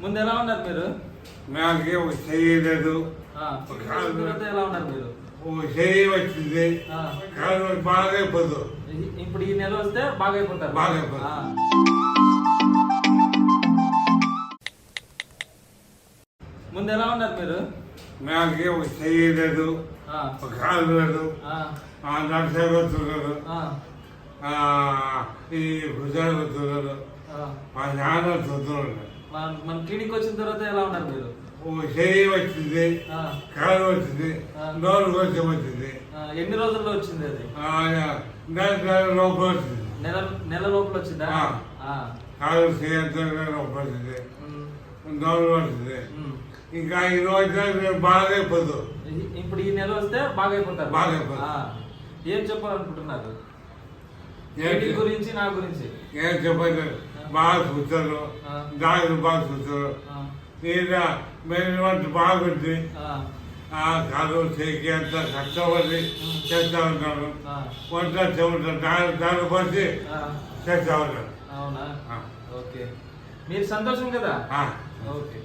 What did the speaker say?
ముందు ఎలా ఉన్నారు మీరు? నాకేం చేయలేదు ఆ, తర్వాత ఎలా ఉన్నారు మీరు? ఓ చేయి వచ్చింది. ఆ, కాదు బాగా అయిపోదు ఇ- ఇప్పుడు ఈ నెల వస్తే బాగా అయిపోతారు బాగా అయిపోతారు. ఆ. ముందు ఎలా ఉన్నారు మీరు? నాకేం చేయలేదు ఆ, కాదు లేదు. ఆ, ఆ నడిచేస్తున్నారు ఆ, ఈ భుజాలు ఆ. మా నాన్న చూస్తున్నాడు మన క్లినిక్ వచ్చిన తర్వాత ఎలా ఉన్నారు మీరు? చేయి వచ్చింది కాలు వచ్చింది. నోరు కొంచెం వచ్చింది. ఎన్ని రోజుల్లో వచ్చింది అది? నెల నెల లోపల వచ్చింది. నెల నెల లోపల వచ్చిందా? కాలు లోపల వచ్చింది. నోరు వచ్చింది. ఇంకా ఈ రోజు బాగా అయిపోదు ఇ- ఇప్పుడు ఈ నెల వస్తే బాగా అయిపోతారు బాగా అయిపోతారు. ఆ. ఏం చెప్పాలనుకుంటున్నారు? ఏం వీటి చె- గురించి నా గురించి? ఏం చెప్పదు బాగా చూస్తారు. డాక్టర్ బాగా చూస్తారు. ఈయన మేము వంటి బాగుంది. ఆ, కాలు చేకి అంత కష్టపడి చేస్తా ఆ, వంట చెమట దాని దాని బట్టి. చేస్తా ఉన్నాను అవునా. ఓకే. మీరు సంతోషం కదా. ఓకే.